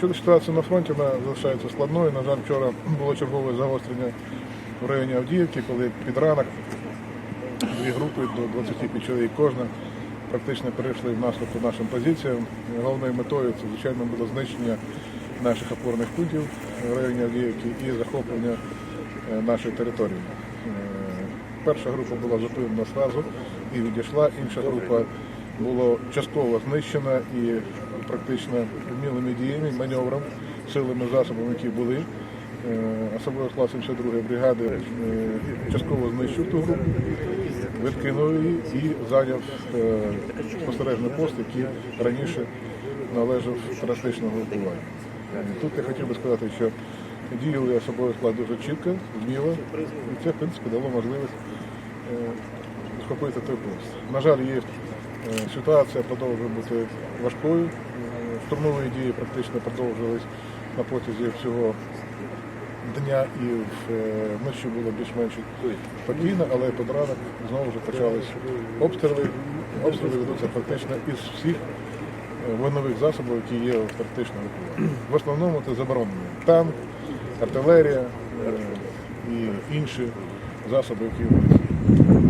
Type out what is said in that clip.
Щодо ситуації на фронті, вона залишається складною. На жаль, вчора було чергове загострення в районі Авдіївки, коли під ранок дві групи до 25 чоловік кожна практично перейшли в наступ по нашим позиціям. Головною метою це, звичайно, було знищення наших опорних пунктів в районі Авдіївки і захоплення е, нашої території. Е, Перша група була зупинена одразу і відійшла, інша група була частково знищена і практично вмілими діями, маневром, силами засобами, які були. Е, Особливо склад 72 бригади е, частково знищив ту групу, відкинув її і зайняв е, спостережний пост, який раніше належав терористичному групуванню. Тут я хотів би сказати, що діяли особовий склад дуже чітко, вміло, і це, в принципі, дало можливість схопити той пост. На жаль, є ситуація продовжує бути важкою. Штурмові дії практично продовжились на протязі всього дня і е, вночі було більш-менш спокійно, але під ранок знову вже почались обстріли. Обстріли ведуться практично із всіх е, засобів, які є в виконанні. В основному це заборонені танк, артилерія е, і інші засоби, які